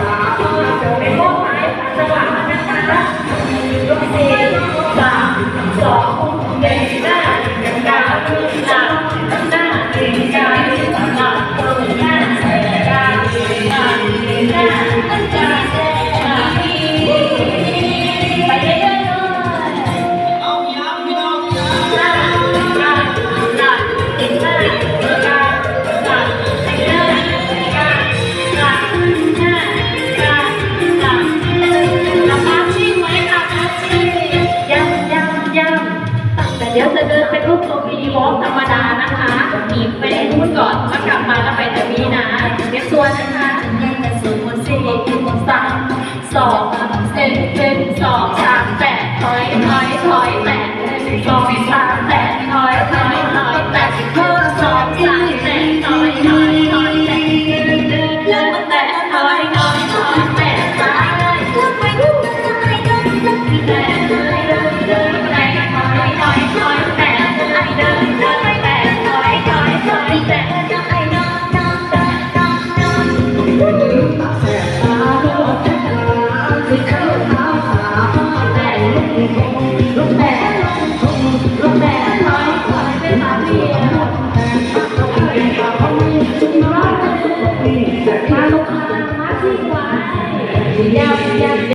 Thank you. วอล์ธรรมดานะคะหนีไปนู้นก่อนแล้วกลับมาแล้วไปแต่งนี้นะเก็บตัวนะคะหนึ่งศูนย์คนสี่สามสองเซนเซนสองสามแปดถอยถอยถอย Look back.